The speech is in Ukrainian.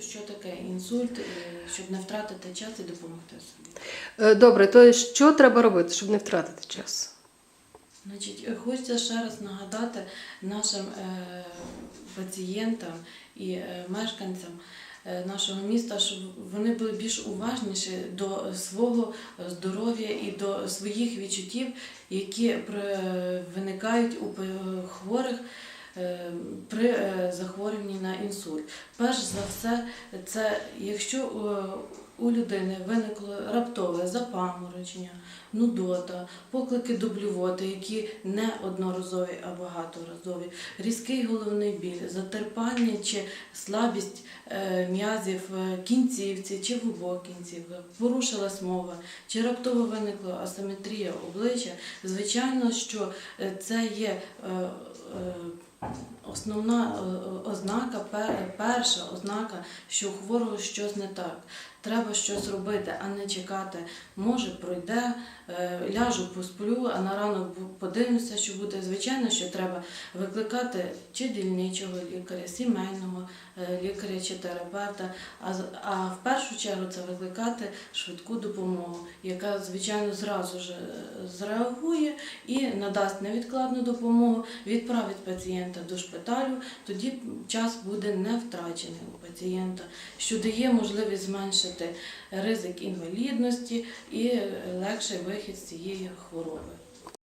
Що таке інсульт, е, щоб не втратити час і допомогти собі? Е, Добре, то що треба робити, щоб не втратити час? Значить, е, хочеться ще раз нагадати нашим пацієнтам і мешканцям нашого міста, щоб вони були більш уважніші до свого здоров'я і до своїх відчуттів, які при- виникають у хворих. Е, При е, захворюванні на інсульт. Перш за все, це якщо е, у людини виникло раптове запаморочення, нудота, поклики до блювоти, які не одноразові, а багаторазові, різкий головний біль, затерпання чи слабість е, м'язів е, кінцівці чи в обох кінцівках, порушилась мова, чи раптово виникла асиметрія обличчя, звичайно, що це є. Е, е, Основна е, ознака, пер- перша ознака, що у хворого щось не так. Треба щось робити, а не чекати. Може, пройде, е, ляжу, посплю, а на ранок подивлюся, що буде. Звичайно, що треба викликати чи дільничого лікаря, сімейного е, лікаря чи терапевта. А, в першу чергу це викликати швидку допомогу, яка, звичайно, зразу ж е, зреагує і надасть невідкладну допомогу, відправить пацієнта до шпиталю, тоді час буде не втрачений у пацієнта, що дає можливість зменшити ризик інвалідності і легший вихід з цієї хвороби.